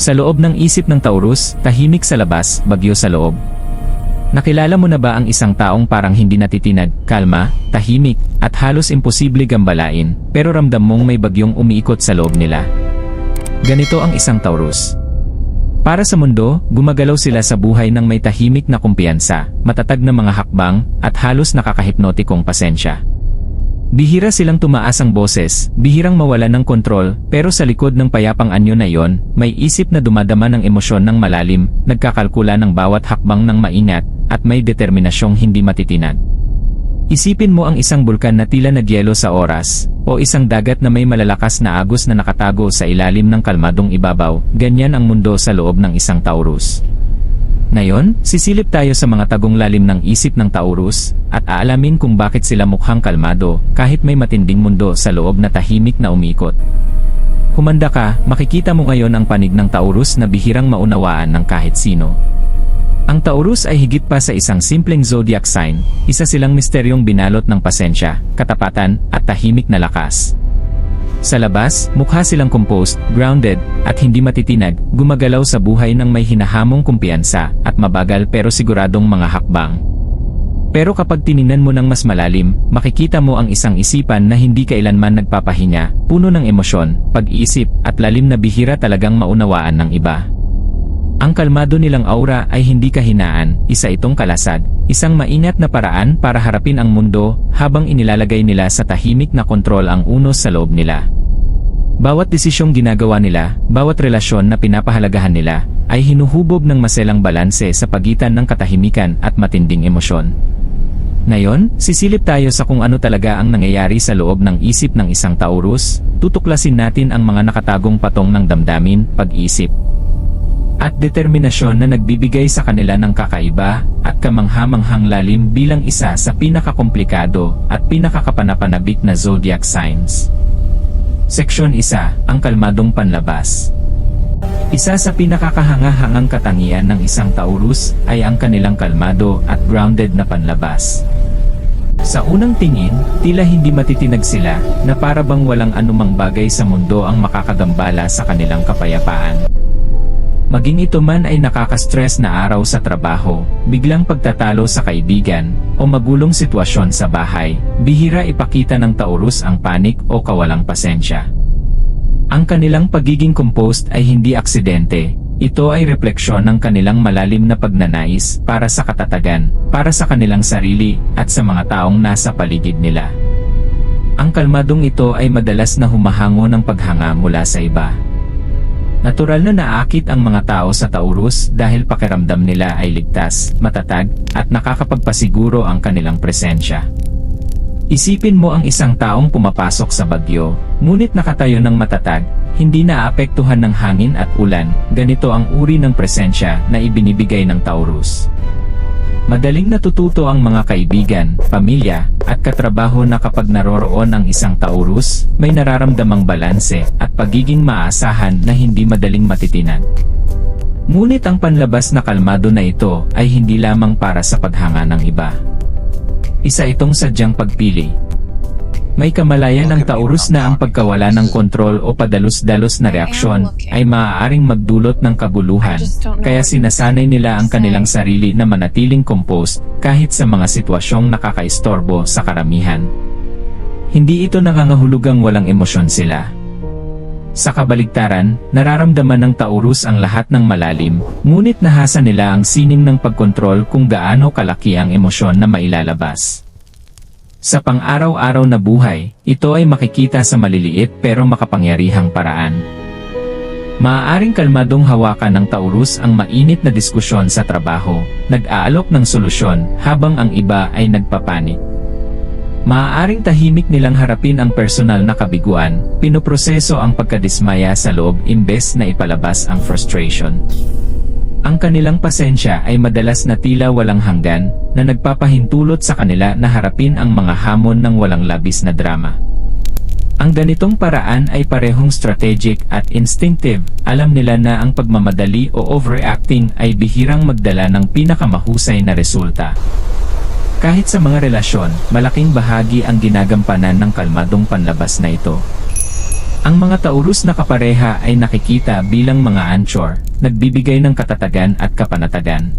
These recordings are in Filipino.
Sa loob ng isip ng Taurus, tahimik sa labas, bagyo sa loob. Nakilala mo na ba ang isang taong parang hindi natitinag, kalma, tahimik, at halos imposible gambalain, pero ramdam mong may bagyong umiikot sa loob nila? Ganito ang isang Taurus. Para sa mundo, gumagalaw sila sa buhay ng may tahimik na kumpiyansa, matatag na mga hakbang, at halos nakakahipnotikong pasensya. Bihira silang tumaas ang boses, bihirang mawala ng kontrol, pero sa likod ng payapang anyo na iyon, may isip na dumadama ng emosyon ng malalim, nagkakalkula ng bawat hakbang ng maingat, at may determinasyong hindi matitinag. Isipin mo ang isang bulkan na tila nagyelo sa oras, o isang dagat na may malalakas na agos na nakatago sa ilalim ng kalmadong ibabaw, ganyan ang mundo sa loob ng isang Taurus. Ngayon, sisilip tayo sa mga tagong lalim ng isip ng Taurus, at aalamin kung bakit sila mukhang kalmado, kahit may matinding mundo sa loob na tahimik na umikot. Humanda ka, makikita mo ngayon ang panig ng Taurus na bihirang maunawaan ng kahit sino. Ang Taurus ay higit pa sa isang simpleng zodiac sign, isa silang misteryong binalot ng pasensya, katapatan, at tahimik na lakas. Sa labas, mukha silang composed, grounded, at hindi matitinag, gumagalaw sa buhay ng may hinahamong kumpiyansa, at mabagal pero siguradong mga hakbang. Pero kapag tiningnan mo ng mas malalim, makikita mo ang isang isipan na hindi kailanman nagpapahinga, puno ng emosyon, pag-iisip, at lalim na bihira talagang maunawaan ng iba. Ang kalmado nilang aura ay hindi kahinaan, isa itong kalasag, isang maingat na paraan para harapin ang mundo habang inilalagay nila sa tahimik na kontrol ang unos sa loob nila. Bawat desisyong ginagawa nila, bawat relasyon na pinapahalagahan nila, ay hinuhubog ng maselang balanse sa pagitan ng katahimikan at matinding emosyon. Ngayon, sisilip tayo sa kung ano talaga ang nangyayari sa loob ng isip ng isang Taurus, tutuklasin natin ang mga nakatagong patong ng damdamin, pag-isip, at determinasyon na nagbibigay sa kanila ng kakaiba at kamanghamanghang lalim bilang isa sa pinakakomplikado at pinakakapanapanabik na zodiac signs. Seksyon 1, ang kalmadong panlabas. Isa sa pinakakahangahangang katangian ng isang Taurus ay ang kanilang kalmado at grounded na panlabas. Sa unang tingin, tila hindi matitinag sila na para bang walang anumang bagay sa mundo ang makakagambala sa kanilang kapayapaan. Maging ito man ay nakaka-stress na araw sa trabaho, biglang pagtatalo sa kaibigan, o magulong sitwasyon sa bahay, bihira ipakita ng Taurus ang panik o kawalang pasensya. Ang kanilang pagiging composed ay hindi aksidente, ito ay refleksyon ng kanilang malalim na pagnanais para sa katatagan, para sa kanilang sarili, at sa mga taong nasa paligid nila. Ang kalmadong ito ay madalas na humahango ng paghanga mula sa iba. Natural na naakit ang mga tao sa Taurus dahil pakiramdam nila ay ligtas, matatag, at nakakapagpasiguro ang kanilang presensya. Isipin mo ang isang taong pumapasok sa bagyo, ngunit nakatayo ng matatag, hindi naapektuhan ng hangin at ulan, ganito ang uri ng presensya na ibinibigay ng Taurus. Madaling natututo ang mga kaibigan, pamilya, at katrabaho na kapag naroroon ang isang Taurus, may nararamdamang balanse at pagiging maasahan na hindi madaling matitinan. Ngunit ang panlabas na kalmado na ito ay hindi lamang para sa paghanga ng iba. Isa itong sadyang pagpili. May kamalayan ng Taurus na ang pagkawala ng kontrol o padalos-dalos na reaksyon ay maaaring magdulot ng kabuluhan, kaya sinasanay nila ang kanilang sarili na manatiling composed kahit sa mga sitwasyong nakakaistorbo sa karamihan. Hindi ito nangangahulugang walang emosyon sila. Sa kabaligtaran, nararamdaman ng Taurus ang lahat ng malalim, ngunit nahasa nila ang sining ng pagkontrol kung gaano kalaki ang emosyon na mailalabas. Sa pang-araw-araw na buhay, ito ay makikita sa maliliit pero makapangyarihang paraan. Maaaring kalmadong hawakan ng Taurus ang mainit na diskusyon sa trabaho, nag-aalok ng solusyon habang ang iba ay nagpapanik. Maaaring tahimik nilang harapin ang personal na kabiguan, pinoproseso ang pagkadismaya sa loob imbes na ipalabas ang frustration. Ang kanilang pasensya ay madalas na tila walang hanggan, na nagpapahintulot sa kanila na harapin ang mga hamon ng walang labis na drama. Ang ganitong paraan ay parehong strategic at instinctive, alam nila na ang pagmamadali o overreacting ay bihirang magdala ng pinakamahusay na resulta. Kahit sa mga relasyon, malaking bahagi ang ginagampanan ng kalmadong panlabas na ito. Ang mga Taurus na kapareha ay nakikita bilang mga anchor, nagbibigay ng katatagan at kapanatagan.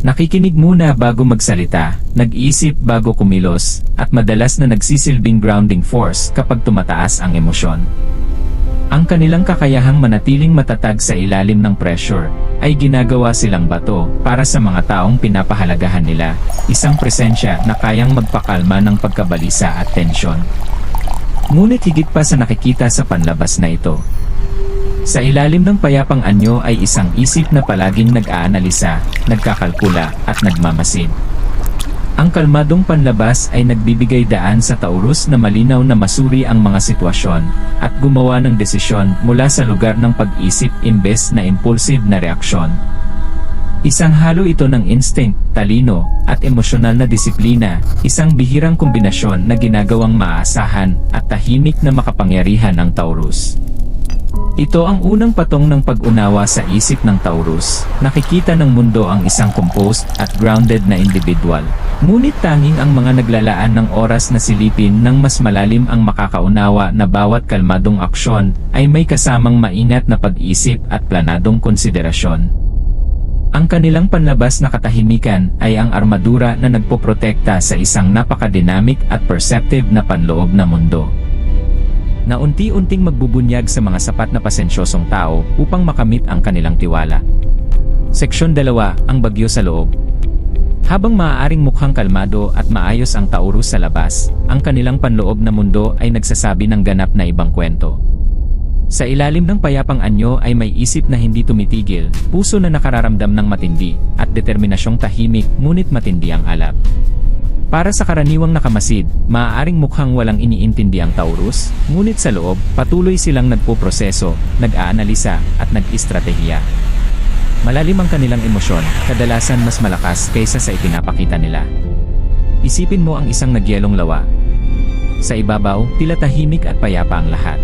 Nakikinig muna bago magsalita, nag-isip bago kumilos, at madalas na nagsisilbing grounding force kapag tumataas ang emosyon. Ang kanilang kakayahang manatiling matatag sa ilalim ng pressure ay ginagawa silang bato para sa mga taong pinapahalagahan nila, isang presensya na kayang magpakalma ng pagkabalisa at tensyon. Ngunit higit pa sa nakikita sa panlabas na ito. Sa ilalim ng payapang anyo ay isang isip na palaging nag-aanalisa, nagkakalkula at nagmamasid. Ang kalmadong panlabas ay nagbibigay daan sa Taurus na malinaw na masuri ang mga sitwasyon at gumawa ng desisyon mula sa lugar ng pag-isip imbes na impulsive na reaksyon. Isang halo ito ng instinct, talino, at emosyonal na disiplina, isang bihirang kombinasyon na ginagawang maaasahan at tahimik na makapangyarihan ng Taurus. Ito ang unang patong ng pag-unawa sa isip ng Taurus. Nakikita ng mundo ang isang composed at grounded na individual. Ngunit tanging ang mga naglalaan ng oras na silipin ng mas malalim ang makakaunawa na bawat kalmadong aksyon ay may kasamang maingat na pag-isip at planadong konsiderasyon. Ang kanilang panlabas na katahimikan ay ang armadura na nagpoprotekta sa isang napakadynamic at perceptive na panloob na mundo na unti-unting magbubunyag sa mga sapat na pasensyosong tao upang makamit ang kanilang tiwala. Seksyon 2, ang bagyo sa loob. Habang maaaring mukhang kalmado at maayos ang Taurus sa labas, ang kanilang panloob na mundo ay nagsasabi ng ganap na ibang kwento. Sa ilalim ng payapang anyo ay may isip na hindi tumitigil, puso na nakararamdam ng matindi, at determinasyong tahimik ngunit matindi ang alab. Para sa karaniwang nakamasid, maaaring mukhang walang iniintindi ang Taurus, ngunit sa loob, patuloy silang nagpoproseso, nag-aanalisa, at nag-istratehiya. Malalim ang kanilang emosyon, kadalasan mas malakas kaysa sa ipinapakita nila. Isipin mo ang isang nagyelong lawa. Sa ibabaw, tila tahimik at payapa ang lahat.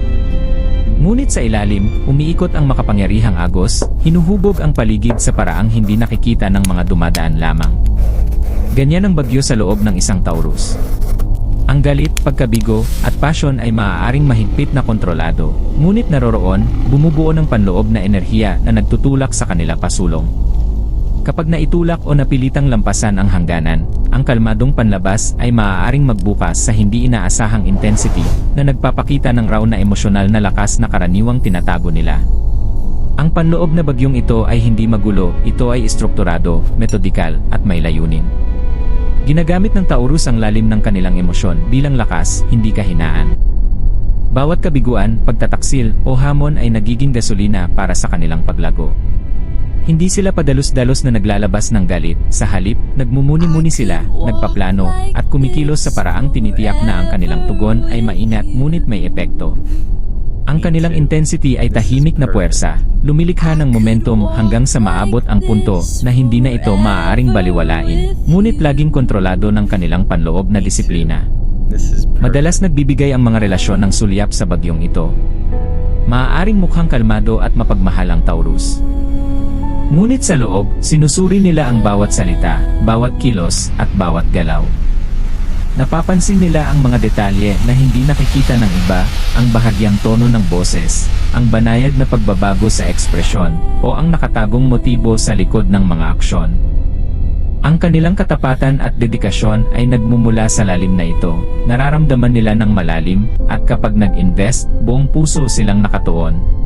Ngunit sa ilalim, umiikot ang makapangyarihang agos, hinuhubog ang paligid sa paraang hindi nakikita ng mga dumadaan lamang. Ganyan ang bagyo sa loob ng isang Taurus. Ang galit, pagkabigo, at passion ay maaaring mahigpit na kontrolado, ngunit naroroon, bumubuo ng panloob na enerhiya na nagtutulak sa kanila pasulong. Kapag naitulak o napilitang lampasan ang hangganan, ang kalmadong panlabas ay maaaring magbukas sa hindi inaasahang intensity na nagpapakita ng raw na emosyonal na lakas na karaniwang tinatago nila. Ang panloob na bagyong ito ay hindi magulo, ito ay istrukturado, metodikal, at may layunin. Ginagamit ng Taurus ang lalim ng kanilang emosyon bilang lakas, hindi kahinaan. Bawat kabiguan, pagtataksil, o hamon ay nagiging gasolina para sa kanilang paglago. Hindi sila padalos-dalos na naglalabas ng galit, sa halip, nagmumuni-muni sila, nagpaplano, at kumikilos sa paraang tinitiyak na ang kanilang tugon ay maingat ngunit may epekto. Ang kanilang intensity ay tahimik na puwersa, lumilikha ng momentum hanggang sa maabot ang punto na hindi na ito maaaring baliwalain, ngunit laging kontrolado ng kanilang panloob na disiplina. Madalas nagbibigay ang mga relasyon ng sulyap sa bagyong ito. Maaaring mukhang kalmado at mapagmahal ang Taurus. Ngunit sa loob, sinusuri nila ang bawat salita, bawat kilos, at bawat galaw. Napapansin nila ang mga detalye na hindi nakikita ng iba, ang bahagyang tono ng boses, ang banayad na pagbabago sa ekspresyon, o ang nakatagong motibo sa likod ng mga aksyon. Ang kanilang katapatan at dedikasyon ay nagmumula sa lalim na ito, nararamdaman nila ng malalim, at kapag nag-invest, buong puso silang nakatuon.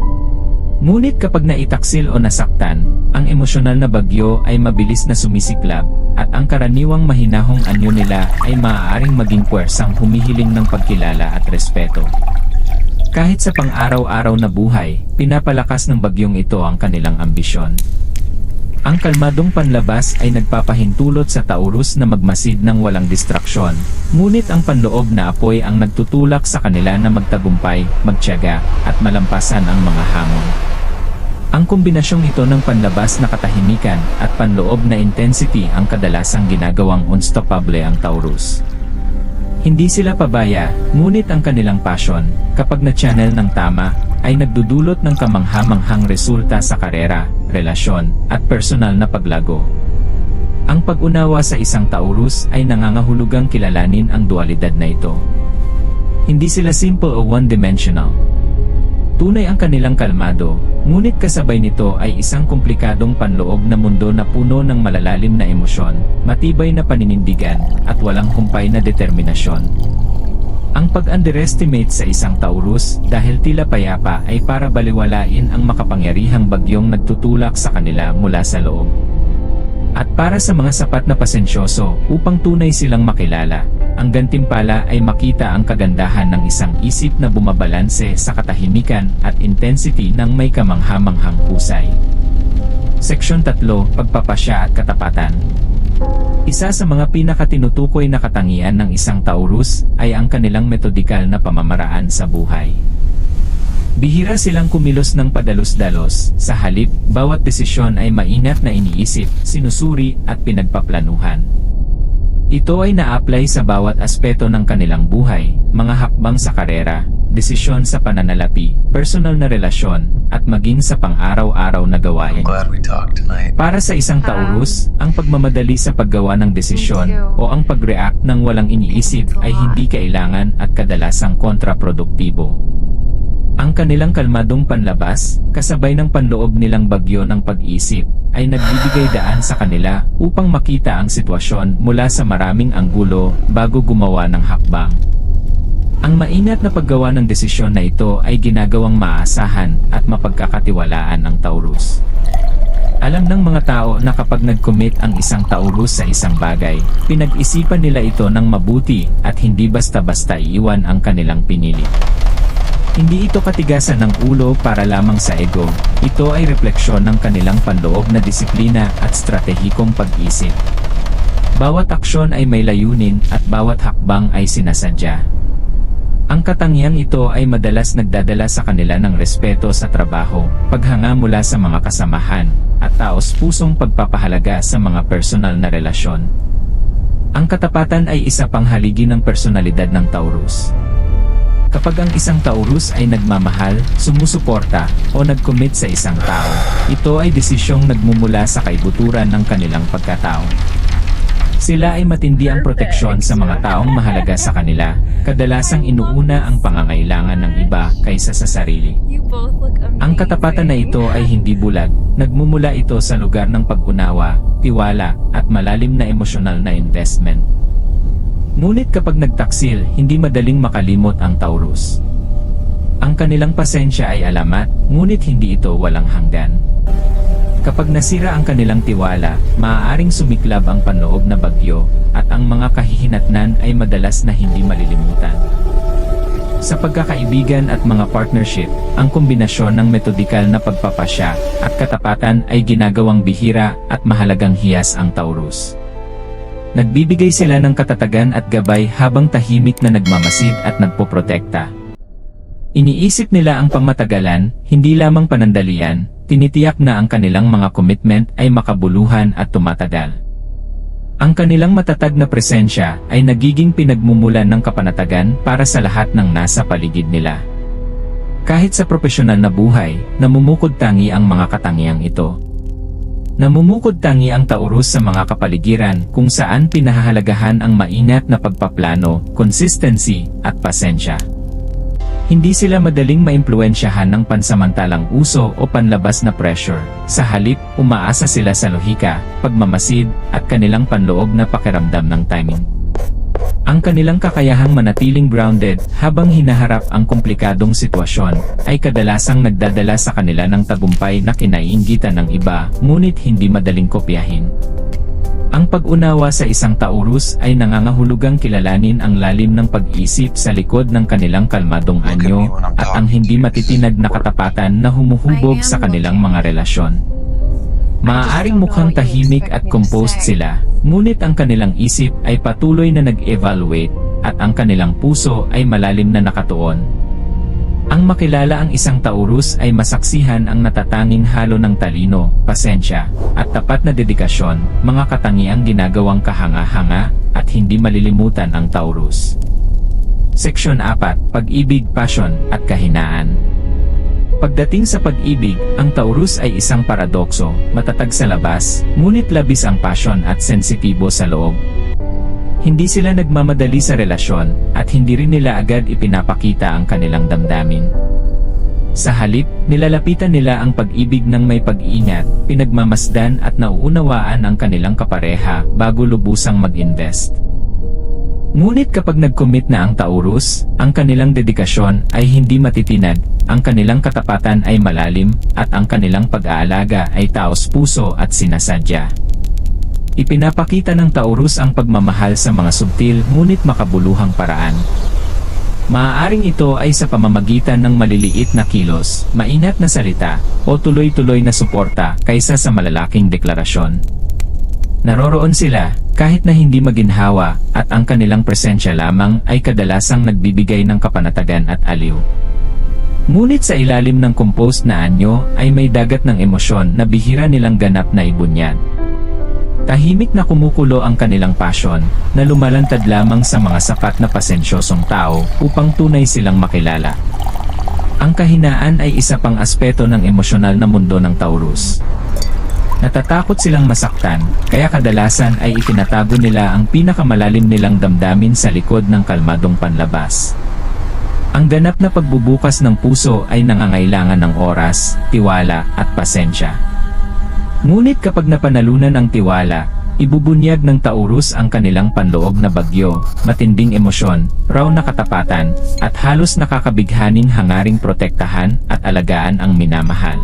Ngunit kapag naitaksil o nasaktan, ang emosyonal na bagyo ay mabilis na sumisiklab, at ang karaniwang mahinahong anyo nila ay maaaring maging puwersang humihiling ng pagkilala at respeto. Kahit sa pang-araw-araw na buhay, pinapalakas ng bagyong ito ang kanilang ambisyon. Ang kalmadong panlabas ay nagpapahintulot sa Taurus na magmasid ng walang distraksyon, ngunit ang panloob na apoy ang nagtutulak sa kanila na magtagumpay, magtiyaga, at malampasan ang mga hamon. Ang kombinasyong ito ng panlabas na katahimikan at panloob na intensity ang kadalasang ginagawang unstoppable ang Taurus. Hindi sila pabaya, ngunit ang kanilang passion, kapag na-channel ng tama, ay nagdudulot ng kamanghamanghang resulta sa karera, relasyon, at personal na paglago. Ang pag-unawa sa isang Taurus ay nangangahulugang kilalanin ang dualidad na ito. Hindi sila simple o one-dimensional. Tunay ang kanilang kalmado, ngunit kasabay nito ay isang komplikadong panloob na mundo na puno ng malalalim na emosyon, matibay na paninindigan, at walang humpay na determinasyon. Ang pag-underestimate sa isang Taurus dahil tila payapa ay para baliwalain ang makapangyarihang bagyong nagtutulak sa kanila mula sa loob. At para sa mga sapat na pasensyoso upang tunay silang makilala, ang gantimpala ay makita ang kagandahan ng isang isip na bumabalanse sa katahimikan at intensity ng may kamanghamanghang husay. Seksyon 3, Pagpapasya at Katapatan Isa sa mga pinakatinutukoy na katangian ng isang Taurus ay ang kanilang metodikal na pamamaraan sa buhay. Bihira silang kumilos ng padalos-dalos, sa halip, bawat desisyon ay maingat na iniisip, sinusuri, at pinagpaplanuhan. Ito ay na-apply sa bawat aspeto ng kanilang buhay, mga hakbang sa karera, desisyon sa pananalapi, personal na relasyon, at maging sa pang-araw-araw na gawain. Para sa isang Taurus, ang pagmamadali sa paggawa ng desisyon o ang pag-react ng walang iniisip ay hindi kailangan at kadalasang kontraproduktibo. Ang kanilang kalmadong panlabas, kasabay ng panloob nilang bagyo ng pag-isip, ay nagbibigay daan sa kanila upang makita ang sitwasyon mula sa maraming anggulo bago gumawa ng hakbang. Ang maingat na paggawa ng desisyon na ito ay ginagawang maasahan at mapagkakatiwalaan ng Taurus. Alam ng mga tao na kapag nag-commit ang isang Taurus sa isang bagay, pinag-isipan nila ito ng mabuti at hindi basta-basta iiwan ang kanilang pinili. Hindi ito katigasan ng ulo para lamang sa ego, ito ay refleksyon ng kanilang panloob na disiplina at stratehikong pag-isip. Bawat aksyon ay may layunin at bawat hakbang ay sinasadya. Ang katangiang ito ay madalas nagdadala sa kanila ng respeto sa trabaho, paghanga mula sa mga kasamahan, at taos-pusong pagpapahalaga sa mga personal na relasyon. Ang katapatan ay isa pang haligi ng personalidad ng Taurus. Kapag ang isang Taurus ay nagmamahal, sumusuporta, o nag-commit sa isang tao, ito ay desisyong nagmumula sa kaibuturan ng kanilang pagkatao. Sila ay matindi ang proteksyon sa mga taong mahalaga sa kanila, kadalasang inuuna ang pangangailangan ng iba kaysa sa sarili. Ang katapatan na ito ay hindi bulag, nagmumula ito sa lugar ng pag-unawa, tiwala, at malalim na emosyonal na investment. Ngunit kapag nagtaksil, hindi madaling makalimot ang Taurus. Ang kanilang pasensya ay alamat, ngunit hindi ito walang hanggan. Kapag nasira ang kanilang tiwala, maaaring sumiklab ang panloob na bagyo, at ang mga kahihinatnan ay madalas na hindi malilimutan. Sa pagkakaibigan at mga partnership, ang kombinasyon ng metodikal na pagpapasya at katapatan ay ginagawang bihira at mahalagang hiyas ang Taurus. Nagbibigay sila ng katatagan at gabay habang tahimik na nagmamasid at nagpoprotekta. Iniisip nila ang pangmatagalan, hindi lamang panandalian, tinitiyak na ang kanilang mga commitment ay makabuluhan at tumatagal. Ang kanilang matatag na presensya ay nagiging pinagmumulan ng kapanatagan para sa lahat ng nasa paligid nila. Kahit sa profesional na buhay, namumukod tangi ang mga katangiang ito. Namumukod tangi ang Taurus sa mga kapaligiran kung saan pinahahalagahan ang maingat na pagpaplano, consistency, at pasensya. Hindi sila madaling maimpluensyahan ng pansamantalang uso o panlabas na pressure. Sa halip, umaasa sila sa lohika, pagmamasid, at kanilang panloob na pakiramdam ng timing. Ang kanilang kakayahang manatiling grounded habang hinaharap ang komplikadong sitwasyon ay kadalasang nagdadala sa kanila ng tagumpay na kinaiinggitan ng iba, ngunit hindi madaling kopyahin. Ang pag-unawa sa isang Taurus ay nangangahulugang kilalanin ang lalim ng pag-isip sa likod ng kanilang kalmadong anyo at ang hindi matitinag na katapatan na humuhubog sa kanilang mga relasyon. Maaaring mukhang tahimik at composed sila, ngunit ang kanilang isip ay patuloy na nag-evaluate at ang kanilang puso ay malalim na nakatuon. Ang makilala ang isang Taurus ay masaksihan ang natatanging halo ng talino, pasensya, at tapat na dedikasyon, mga katangiang ginagawang kahanga-hanga, at hindi malilimutan ang Taurus. Seksyon 4, Pag-ibig, Passion, at Kahinaan Pagdating sa pag-ibig, ang Taurus ay isang paradokso, matatag sa labas, ngunit labis ang passion at sensitibo sa loob. Hindi sila nagmamadali sa relasyon, at hindi rin nila agad ipinapakita ang kanilang damdamin. Sa halip, nilalapitan nila ang pag-ibig ng may pag-iingat, pinagmamasdan at nauunawaan ang kanilang kapareha bago lubusang mag-invest. Ngunit kapag nag-commit na ang Taurus, ang kanilang dedikasyon ay hindi matitinag, ang kanilang katapatan ay malalim, at ang kanilang pag-aalaga ay taos puso at sinasadya. Ipinapakita ng Taurus ang pagmamahal sa mga subtil ngunit makabuluhang paraan. Maaaring ito ay sa pamamagitan ng maliliit na kilos, mainat na salita, o tuloy-tuloy na suporta kaysa sa malalaking deklarasyon. Naroroon sila, kahit na hindi maginhawa, at ang kanilang presensya lamang ay kadalasang nagbibigay ng kapanatagan at aliw. Ngunit sa ilalim ng composed na anyo ay may dagat ng emosyon na bihira nilang ganap na ibunyad. Tahimik na kumukulo ang kanilang passion, na lumalantad lamang sa mga sapat na pasensyosong tao upang tunay silang makilala. Ang kahinaan ay isa pang aspeto ng emosyonal na mundo ng Taurus. Natatakot silang masaktan, kaya kadalasan ay itinatago nila ang pinakamalalim nilang damdamin sa likod ng kalmadong panlabas. Ang ganap na pagbubukas ng puso ay nangangailangan ng oras, tiwala, at pasensya. Ngunit kapag napanalunan ang tiwala, ibubunyag ng Taurus ang kanilang panloob na bagyo, matinding emosyon, raw na katapatan, at halos nakakabighaning hangaring protektahan at alagaan ang minamahal.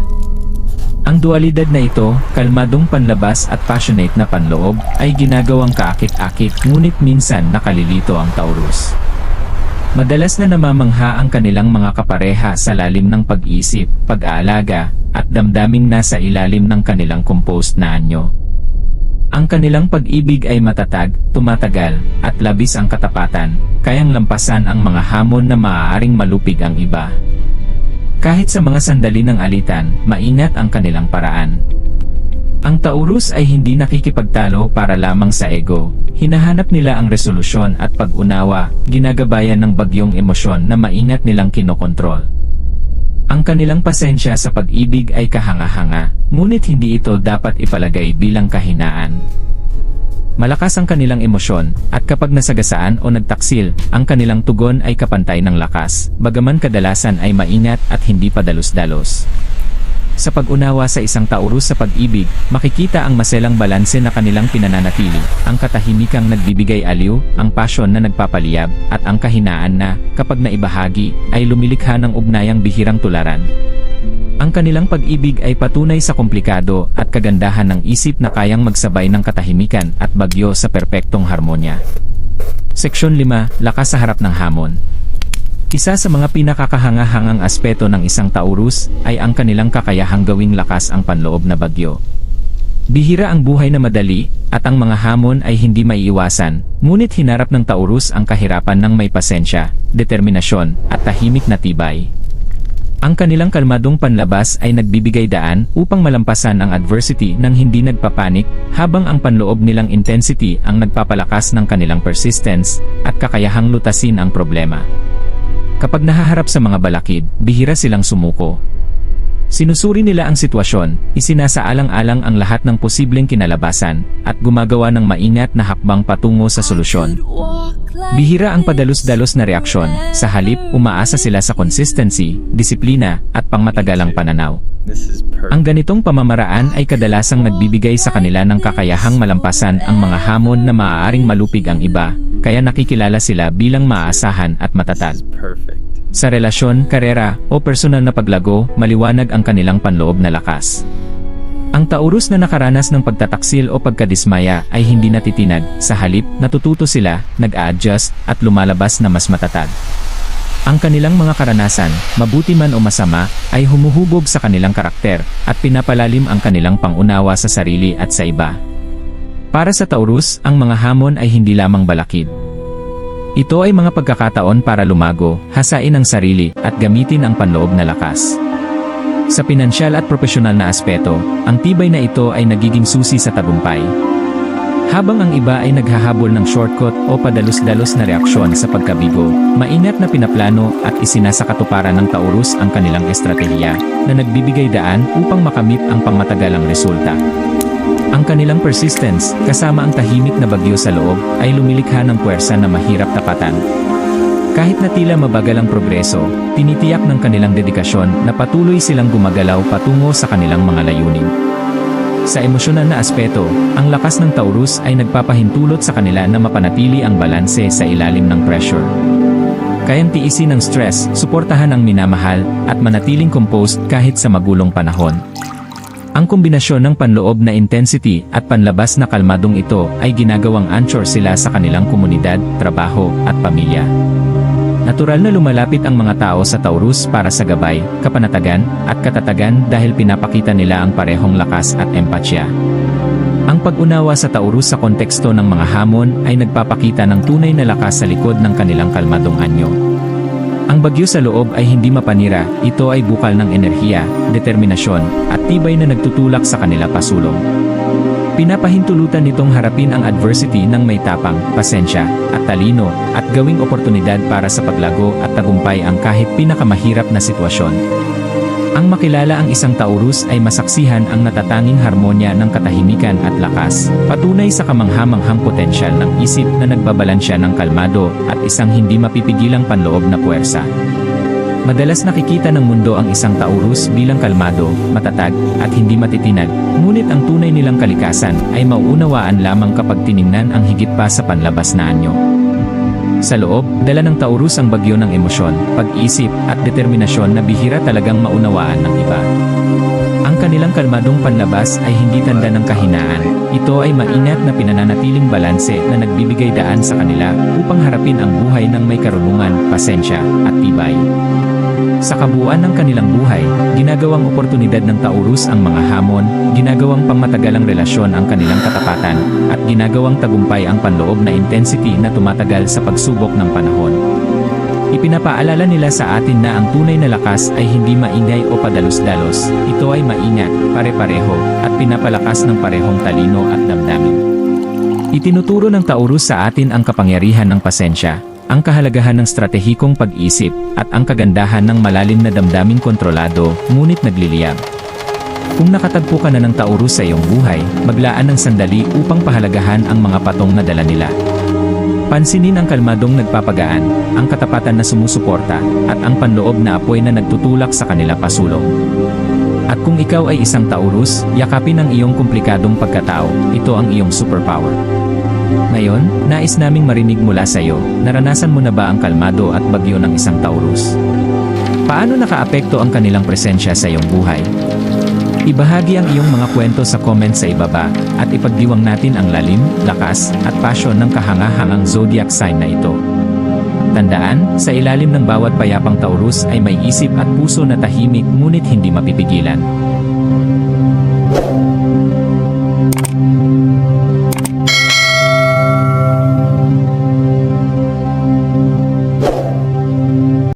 Ang dualidad na ito, kalmadong panlabas at passionate na panloob, ay ginagawang kaakit-akit ngunit minsan nakalilito ang Taurus. Madalas na namamangha ang kanilang mga kapareha sa lalim ng pag-isip, pag-aalaga, at damdaming nasa ilalim ng kanilang composed na anyo. Ang kanilang pag-ibig ay matatag, tumatagal, at labis ang katapatan, kayang lampasan ang mga hamon na maaaring malupig ang iba. Kahit sa mga sandali ng alitan, maingat ang kanilang paraan. Ang Taurus ay hindi nakikipagtalo para lamang sa ego. Hinahanap nila ang resolusyon at pag-unawa, ginagabayan ng bagyong emosyon na maingat nilang kinokontrol. Ang kanilang pasensya sa pag-ibig ay kahanga-hanga, ngunit hindi ito dapat ipalagay bilang kahinaan. Malakas ang kanilang emosyon, at kapag nasagasaan o nagtaksil, ang kanilang tugon ay kapantay ng lakas, bagaman kadalasan ay maingat at hindi padalos-dalos. Sa pag-unawa sa isang Taurus sa pag-ibig, makikita ang maselang balanse na kanilang pinananatili, ang katahimikang nagbibigay aliw, ang pasyon na nagpapaliyab, at ang kahinaan na, kapag naibahagi, ay lumilikha ng ugnayang bihirang tularan. Ang kanilang pag-ibig ay patunay sa komplikado at kagandahan ng isip na kayang magsabay ng katahimikan at bagyo sa perpektong harmonya. Seksyon 5, Lakas sa harap ng hamon. Isa sa mga pinakakahangahangang aspeto ng isang Taurus ay ang kanilang kakayahang gawing lakas ang panloob na bagyo. Bihira ang buhay na madali, at ang mga hamon ay hindi maiiwasan, ngunit hinarap ng Taurus ang kahirapan ng may pasensya, determinasyon, at tahimik na tibay. Ang kanilang kalmadong panlabas ay nagbibigay daan upang malampasan ang adversity nang hindi nagpapanik, habang ang panloob nilang intensity ang nagpapalakas ng kanilang persistence at kakayahang lutasin ang problema. Kapag nahaharap sa mga balakid, bihira silang sumuko. Sinusuri nila ang sitwasyon, isinasaalang-alang ang lahat ng posibleng kinalabasan, at gumagawa ng maingat na hakbang patungo sa solusyon. Bihira ang padalos-dalos na reaksyon, sa halip umaasa sila sa consistency, disiplina, at pangmatagalang pananaw. Ang ganitong pamamaraan ay kadalasang nagbibigay sa kanila ng kakayahang malampasan ang mga hamon na maaaring malupig ang iba, kaya nakikilala sila bilang maaasahan at matatag. Sa relasyon, karera, o personal na paglago, maliwanag ang kanilang panloob na lakas. Ang Taurus na nakaranas ng pagtataksil o pagkadismaya ay hindi natitinag, sa halip, natututo sila, nag-a-adjust, at lumalabas na mas matatag. Ang kanilang mga karanasan, mabuti man o masama, ay humuhubog sa kanilang karakter, at pinapalalim ang kanilang pangunawa sa sarili at sa iba. Para sa Taurus, ang mga hamon ay hindi lamang balakid. Ito ay mga pagkakataon para lumago, hasain ang sarili, at gamitin ang panloob na lakas. Sa pinansyal at profesional na aspeto, ang tibay na ito ay nagiging susi sa tagumpay. Habang ang iba ay naghahabol ng shortcut o padalos-dalos na reaksyon sa pagkabigo, maingat na pinaplano at isinasakatuparan ng Taurus ang kanilang estratehiya na nagbibigay daan upang makamit ang pangmatagalang resulta. Ang kanilang persistence, kasama ang tahimik na bagyo sa loob, ay lumilikha ng puwersa na mahirap tapatan. Kahit na tila mabagal ang progreso, tinitiyak ng kanilang dedikasyon na patuloy silang gumagalaw patungo sa kanilang mga layunin. Sa emosyonal na aspeto, ang lakas ng Taurus ay nagpapahintulot sa kanila na mapanatili ang balanse sa ilalim ng pressure. Kayang tiisin ang stress, suportahan ang minamahal, at manatiling composed kahit sa magulong panahon. Ang kombinasyon ng panloob na intensity at panlabas na kalmadong ito ay ginagawang anchor sila sa kanilang komunidad, trabaho, at pamilya. Natural na lumalapit ang mga tao sa Taurus para sa gabay, kapanatagan, at katatagan dahil pinapakita nila ang parehong lakas at empatya. Ang pag-unawa sa Taurus sa konteksto ng mga hamon ay nagpapakita ng tunay na lakas sa likod ng kanilang kalmadong anyo. Ang bagyo sa loob ay hindi mapanira, ito ay bukal ng enerhiya, determinasyon, at tibay na nagtutulak sa kanila pasulong. Pinapahintulutan nitong harapin ang adversity ng may tapang, pasensya, at talino, at gawing oportunidad para sa paglago at tagumpay ang kahit pinakamahirap na sitwasyon. Ang makilala ang isang Taurus ay masaksihan ang natatanging harmonya ng katahimikan at lakas, patunay sa kamanghamanghang potensyal ng isip na nagbabalansya ng kalmado at isang hindi mapipigilang panloob na puwersa. Madalas nakikita ng mundo ang isang Taurus bilang kalmado, matatag, at hindi matitinag, ngunit ang tunay nilang kalikasan ay mauunawaan lamang kapag tiningnan ang higit pa sa panlabas na anyo. Sa loob, dala ng Taurus ang bagyo ng emosyon, pag-isip, at determinasyon na bihira talagang maunawaan ng iba. Ang kanilang kalmadong panlabas ay hindi tanda ng kahinaan. Ito ay maingat na pinananatiling balanse na nagbibigay daan sa kanila upang harapin ang buhay ng may karunungan, pasensya, at tibay. Sa kabuuan ng kanilang buhay, ginagawang oportunidad ng Taurus ang mga hamon, ginagawang pangmatagalang relasyon ang kanilang katapatan, at ginagawang tagumpay ang panloob na intensity na tumatagal sa pagsubok ng panahon. Ipinapaalala nila sa atin na ang tunay na lakas ay hindi maingay o padalos-dalos, ito ay maingat, pare-pareho, at pinapalakas ng parehong talino at damdamin. Itinuturo ng Taurus sa atin ang kapangyarihan ng pasensya, ang kahalagahan ng stratehikong pag-isip, at ang kagandahan ng malalim na damdaming kontrolado, ngunit nagliliyab. Kung nakatagpo ka na ng Taurus sa iyong buhay, maglaan ng sandali upang pahalagahan ang mga patong na dala nila. Pansinin ang kalmadong nagpapagaan, ang katapatan na sumusuporta, at ang panloob na apoy na nagtutulak sa kanila pasulong. At kung ikaw ay isang Taurus, yakapin ang iyong komplikadong pagkatao, ito ang iyong superpower. Ngayon, nais naming marinig mula sa iyo, naranasan mo na ba ang kalmado at bagyo ng isang Taurus? Paano nakaapekto ang kanilang presensya sa iyong buhay? Ibahagi ang iyong mga kwento sa comment sa ibaba, at ipagdiwang natin ang lalim, lakas, at passion ng kahanga-hangang zodiac sign na ito. Tandaan, sa ilalim ng bawat payapang Taurus ay may isip at puso na tahimik ngunit hindi mapipigilan.